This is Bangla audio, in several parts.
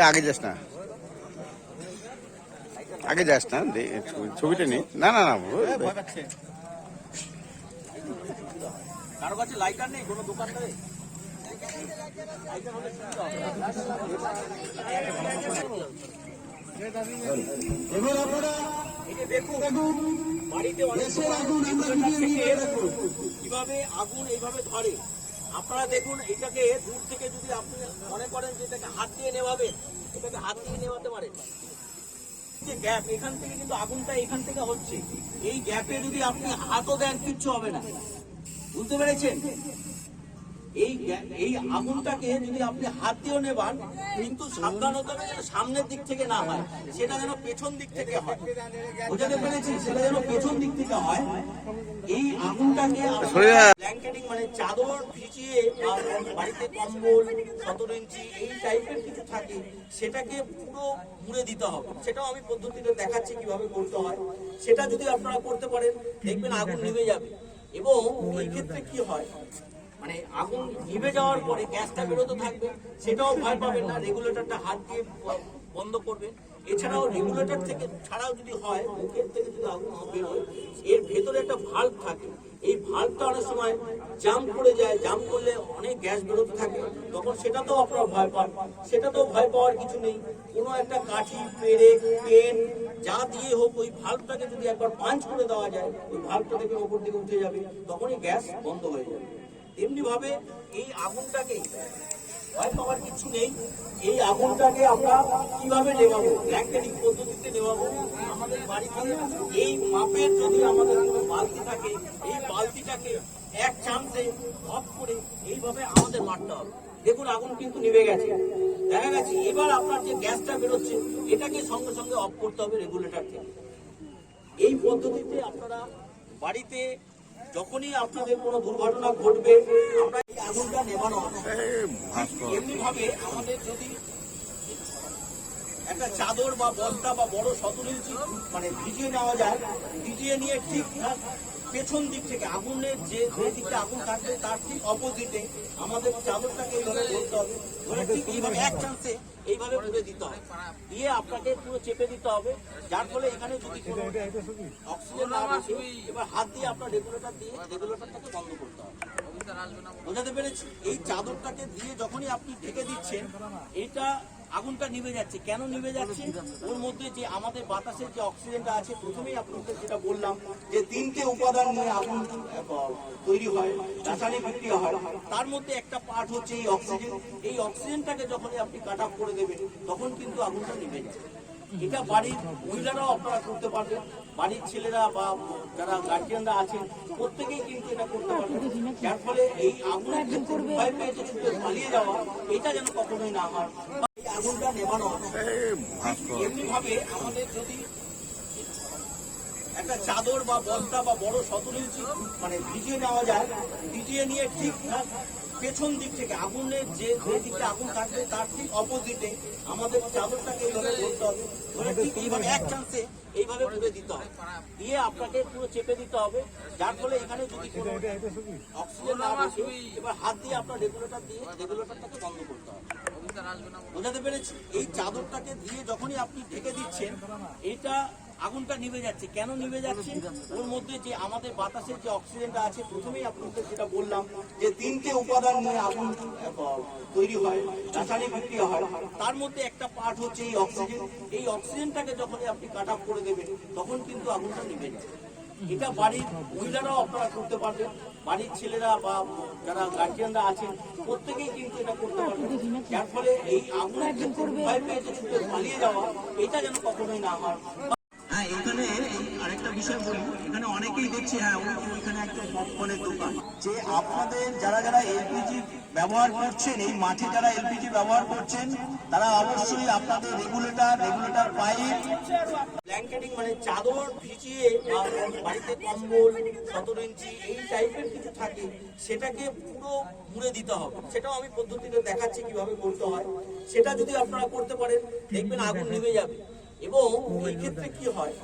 আগে যাস না আগে যাস না ছবিটা নি না না না কারও কাছে লাইটার নেই কোনো দোকানদারে এবার আপনারা দেখুন বাড়িতে অনেক কীভাবে আগুন এইভাবে ধরে আপনারা দেখুন, এটাকে দূর থেকে যদি আপনি মনে করেন যে এটাকে হাত দিয়ে নেভাবে এটাকে হাত দিয়ে নেওয়াতে পারেন। যে গ্যাপ, এখান থেকে কিন্তু আগুনটা এখান থেকে হচ্ছে। এই গ্যাপে যদি আপনি হাতও দেন, কিচ্ছু হবে না। বুঝতে পেরেছেন? এই এই আগুনটাকে যদি আপনি হাত দিয়েও নেবান কিন্তু সাবধান হতে হবে যেন সামনের দিক থেকে না হয় সেটা যেন পেছন দিক থেকে হয়। বুঝতে পেরেছি সেটা যেন পেছন দিক থেকে হয়। এই আগুনটাকে ব্ল্যাঙ্কেটিং মানে চাদর ভিজিয়ে বাড়িতে কম্বল সতেরো ইঞ্চি এই টাইপের কিছু থাকে সেটাকে পুরো মুড়ে দিতে হবে। সেটাও আমি পদ্ধতিতে দেখাচ্ছি কীভাবে করতে হয়। সেটা যদি আপনারা করতে পারেন দেখবেন আগুন নিভে যাবে। এবং এই ক্ষেত্রে কি হয়? মানে আগুন নিভে যাওয়ার পরে গ্যাসটা বেরোতে থাকবে, সেটাও ভয় পাবেন না রেগুলেটরটা হাত দিয়ে বন্ধ করবেন এছাড়াও রেগুলেটর থেকে ছাড়াও যদি হয়, মুখের থেকে যদি আগুন বেরোয় এর ভেতরে একটা ভাল্ব থাকে। এই ভাল্বটা অনেক সময় জাম করে যায় জাম করলে অনেক গ্যাস বেরোতে থাকে। তখন সেটাতেও আপনারা ভয় পান। সেটাতেও ভয় পাওয়ার কিছু নেই। কোনো একটা কাঠি, পেরে, পেন, যা দিয়ে হোক, ওই ভাল্বটাকে যদি একবার পাঞ্চ করে দেওয়া যায়, ওই ভাল্বটা থেকে ওপর দিকে উঠে যাবে, তখনই গ্যাস বন্ধ হয়ে যাবে। তেমনি ভাবে এই আগুনটাকে ভয় পাওয়ার কিছু নেই, এই আগুনটাকে আমরা কীভাবে নেভাবো? ব্ল্যাঙ্কেটিং পদ্ধতিতে নেভাবো? আমাদের বাড়িতে এই মাপের যদি আমাদের কোনো বালতি থাকে, এই বালতিটাকে এক চান্সে অফ করে এইভাবে আমাদের মারতে হবে। দেখুন, আগুন কিন্তু নিভে গেছে। দেখা গেছে, এবার আপনার যে গ্যাসটা বেরোচ্ছে, এটাকে সঙ্গে সঙ্গে অফ করতে হবে রেগুলেটর থেকে। এই পদ্ধতিতে আপনারা বাড়িতে যখনই আপনাদের কোনো দুর্ঘটনা ঘটবে, আমরা এই আগুনটা নেবানো হবে। এমনি ভাবে আমাদের যদি একটা চাদর বা বস্তা বা বড় সতেরো ইঞ্চি মানে ভিজিয়ে নেওয়া যায়, ভিজিয়ে নিয়ে ঠিকঠাক পেছন দিক থেকে আগুনের যে যে দিকটা আগুন থাকবে তার ঠিক অপোজিটে আমাদের চাদরটাকে এইভাবে ধরতে হবে। ধরে ঠিক এইভাবে এক চান্সে এইভাবে পুড়ে দিতে হবে। দিয়ে আপনাকে পুরো চেপে দিতে হবে। যার ফলে এখানে যদি কোনো অক্সিজেন না আসে এবার হাত দিয়ে আপনার রেগুলেটর দিয়ে রেগুলেটরটাকে বন্ধ করতে হবে। বোঝাতে পেরেছি? এই চাদরটাকে দিয়ে যখনই আপনি ঢেকে দিচ্ছেন এইটা আগুনটা নিভে যাচ্ছে। কেন নিভে যাচ্ছে? ওর মধ্যে যে আমাদের বাতাসের যে অক্সিজেনটা আছে, প্রথমেই আপনাদের যেটা বললাম যে তিনটে উপাদান নিয়ে আগুন তৈরি হয়, রাসায়নিক বিক্রিয়া হয়। তার মধ্যে একটা পার্ট হচ্ছে এই অক্সিজেন এই অক্সিজেনটাকে যখনই আপনি কাট আপ করে দেবেন, তখন কিন্তু আগুনটা নিভে যায় এটা বাড়ির মহিলারাও আপনারা করতে পারবেন। বাড়ির ছেলেরা বা যারা গার্জিয়ানরা আছেন, প্রত্যেকেই কিন্তু এটা করতে পারবেন। যার ফলে এই আগুনের ভয় পেয়েছে ছুটে পালিয়ে যাওয়া, এটা যেন কখনোই না হয়। বা এই আগুনটা নেভানো হবে। এই ভাস্কর এমনি ভাবে আমাদের যদি একটা চাদর বা বস্তা বা বড় সতেরো ইঞ্চি মানে ভিজিয়ে নেওয়া যায়, ভিজিয়ে নিয়ে ঠিকঠাক পেছন দিক থেকে আগুনের যে যে দিকটা আগুন থাকবে তার ঠিক অপোজিটে আমাদের চাদরটাকে এইভাবে ধরতে হবে। ধরে ঠিক এইভাবে, এক চান্সে এইভাবে পুড়ে দিতে হবে। দিয়ে আপনাকে পুরো চেপে দিতে হবে। যার ফলে এখানে যদি কোনো অক্সিজেন না আসে এবার হাত দিয়ে আপনার রেগুলেটর দিয়ে রেগুলেটরটাকে বন্ধ করতে হবে। বোঝাতে পেরেছি। এই চাদরটাকে দিয়ে যখনই আপনি ঢেকে দিচ্ছেন এইটা আগুনটা নিভে যাচ্ছে। কেন নিভে যাচ্ছে? ওর মধ্যে যে আমাদের বাতাসের যে অক্সিজেনটা আছে, প্রথমেই আপনাদের যেটা বললাম যে তিনটে উপাদান নিয়ে আগুন তৈরি হয়, রাসায়নিক বিক্রিয়া হয়। তার মধ্যে একটা পার্ট হচ্ছে এই অক্সিজেন। এই অক্সিজেনটাকে যখনই আপনি কাট করে দেবেন, তখন কিন্তু আগুনটা নিভে যায় এটা বাড়ির মহিলারাও আপনারা করতে পারবেন। বাড়ির ছেলেরা বা যারা গার্জিয়ানরা আছেন, প্রত্যেকেই কিন্তু এটা করতে পারবে। যার ফলে এই আগুনের ক্ষেত্রে ভয় পেয়েছে ছুটে পালিয়ে যাওয়া, এটা যেন কখনোই না হয়। হ্যাঁ এখানে আরেকটা বিষয় বলি। এখানে অনেকেই দেখছি হ্যাঁ ওই ওইখানে একটা পপকর্নের দোকান। যে আপনাদের যারা যারা এলপিজি ব্যবহার করছেন, এই মাঠে যারা এলপিজি ব্যবহার করছেন, তারা অবশ্যই আপনাদের রেগুলেটর রেগুলেটর পাইপ ব্ল্যাঙ্কেটিং মানে চাদর ভিজিয়ে বাড়িতে কম্বল, সতেরো ইঞ্চি, এই টাইপের কিছু থাকে, সেটাকে পুরো মুড়ে দিতে হবে। সেটাও আমি পদ্ধতিতে দেখাচ্ছি কীভাবে করতে হয়। সেটা যদি আপনারা করতে পারেন, দেখবেন আগুন নিভে যাবে। এবং এই ক্ষেত্রে কি হয়?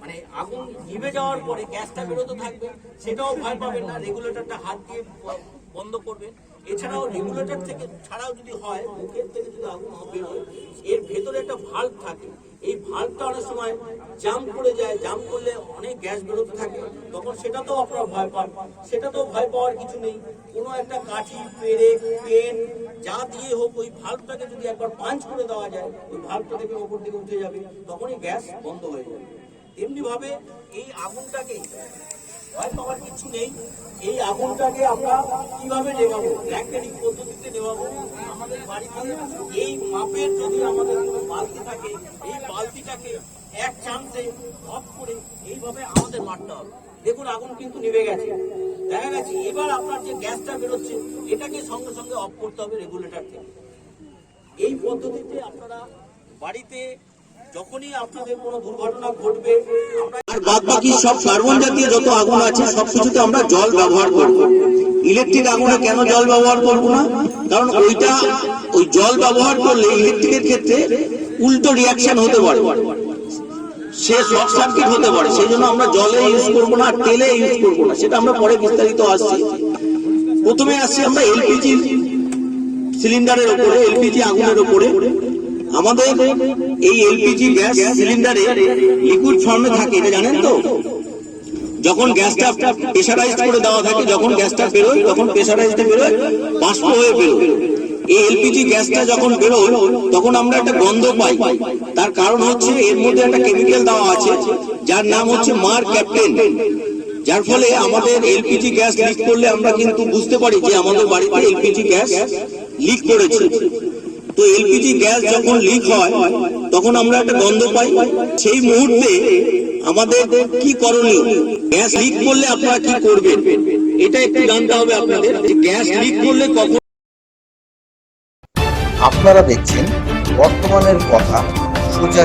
মানে আগুন নিভে যাওয়ার পরে গ্যাসটা বেরোত থাকবে সেটাও ভয় পাবেন না রেগুলেটরটা হাত দিয়ে বন্ধ করবেন এছাড়াও রেগুলেটর থেকে ছাড়াও যদি হয় মুখের থেকে যদি আগুন বেরোয় এর ভেতরে একটা ভাল্ব থাকে এই ভাল্বটা অনেক সময় জাম করে যায় জাম করলে অনেক গ্যাস বেরোতে থাকে। তখন সেটা তো আপনারা ভয় পান। সেটা তো ভয় পাওয়ার কিছু নেই। কোনো একটা কাঠি, পেরে, পেন, যা দিয়ে হোক, ওই ভাল্বটাকে যদি একবার পাঞ্চ করে দেওয়া যায়, ওই ভাল্বটা থেকে ওপর দিকে উঠে যাবে। তখনই গ্যাস বন্ধ হয়ে যাবে। তেমনিভাবে এই আগুনটাকে ভয় পাওয়ার কিছু নেই। এই আগুনটাকে আমরা কীভাবে নেভাবো? ব্ল্যাঙ্কেটিং পদ্ধতিতে নেভাবো? আমাদের বাড়িতে এই মাপের যদি আমাদের কোনো বালতি থাকে, এই বালতিটাকে এক চান্সে অফ করে এইভাবে আমাদের মারতে হবে। দেখুন, আগুন কিন্তু নিভে গেছে। দেখা গেছে, এবার আপনার যে গ্যাসটা বেরোচ্ছে, এটাকে সঙ্গে সঙ্গে অফ করতে হবে রেগুলেটর থেকে। এই পদ্ধতিতে আপনারা বাড়িতে যখনই আপনাদের কোনো দুর্ঘটনা ঘটবে আর বাদ বাকি সব কার্বন জাতীয় যত আগুন আছে সবকিছুতে আমরা জল ব্যবহার করব। ইলেকট্রিক আগুনে কেন জল ব্যবহার করব না? কারণ ওইটা, ওই জল ব্যবহার করলে ইলেকট্রিকের ক্ষেত্রে উল্টো রিয়াকশন হতে পারে। সে শর্ট সার্কিট হতে পারে। সেই জন্য আমরা জলে ইউজ করব না, আর তেলে ইউজ করব না। সেটা আমরা পরে বিস্তারিত আসছি। প্রথমে আসছি আমরা এলপিজি সিলিন্ডারের উপরে, এলপিজি আগুনের উপরে। আমাদের এই এলপিজি গ্যাস সিলিন্ডারে লিকুইড ফর্মে থাকে, এটা জানেন তো? যখন গ্যাসটা প্রেসারাইজ করে দেওয়া থাকে, যখন গ্যাসটা বেরোয়, তখন প্রেসারাইজটা বেরোয়, বাষ্প হয়ে বেরোয়। এই এলপিজি গ্যাসটা যখন বেরোয়, তখন আমরা একটা গন্ধ পাই। তার কারণ হচ্ছে এর মধ্যে একটা কেমিক্যাল দেওয়া আছে, যার নাম হচ্ছে মার ক্যাপ্টেন। যার ফলে আমাদের এলপিজি গ্যাস লিক করলে আমরা কিন্তু বুঝতে পারি যে আমাদের বাড়িতে এলপিজি গ্যাস লিক করেছে। তো এলপিজি গ্যাস যখন লিক হয়, তখন আমরা একটা গন্ধ পাই। সেই মুহূর্তে আমাদের কি করণীয়? গ্যাস লিক করলে আপনারা কি করবেন? এটা একটু জানতে হবে আপনাদের যে গ্যাস লিক করলে কখন আপনারা দেখছেন বর্তমানের কথা সোজা